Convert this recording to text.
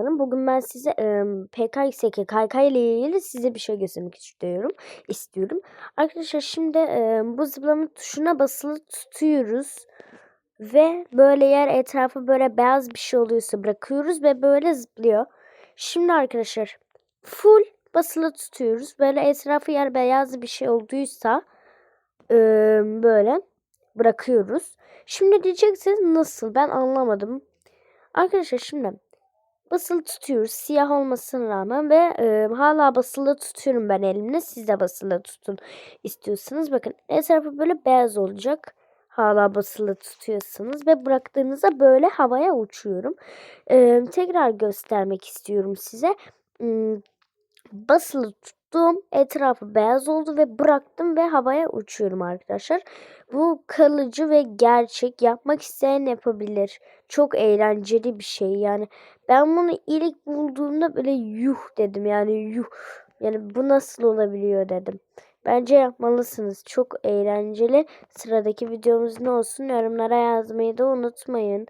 Bugün ben size e, PKXK KK ile ilgili size bir şey göstermek istiyorum. istiyorum. Arkadaşlar şimdi e, bu zıplama tuşuna basılı tutuyoruz. Ve böyle yer etrafı böyle beyaz bir şey oluyorsa bırakıyoruz ve böyle zıplıyor. Şimdi arkadaşlar full basılı tutuyoruz. Böyle etrafı yer beyaz bir şey olduysa e, böyle bırakıyoruz. Şimdi diyeceksiniz nasıl ben anlamadım. Arkadaşlar şimdi basılı tutuyoruz. Siyah olmasına rağmen ve e, hala basılı tutuyorum ben elimle. Siz de basılı tutun istiyorsanız. Bakın etrafı böyle beyaz olacak. Hala basılı tutuyorsunuz ve bıraktığınızda böyle havaya uçuyorum. E, tekrar göstermek istiyorum size. Hmm, basılı tuttum. Etrafı beyaz oldu ve bıraktım ve havaya uçuyorum arkadaşlar. Bu kalıcı ve gerçek. Yapmak isteyen yapabilir. Çok eğlenceli bir şey. Yani ben bunu ilk bulduğumda böyle yuh dedim. Yani yuh. Yani bu nasıl olabiliyor dedim. Bence yapmalısınız. Çok eğlenceli. Sıradaki videomuz ne olsun yorumlara yazmayı da unutmayın.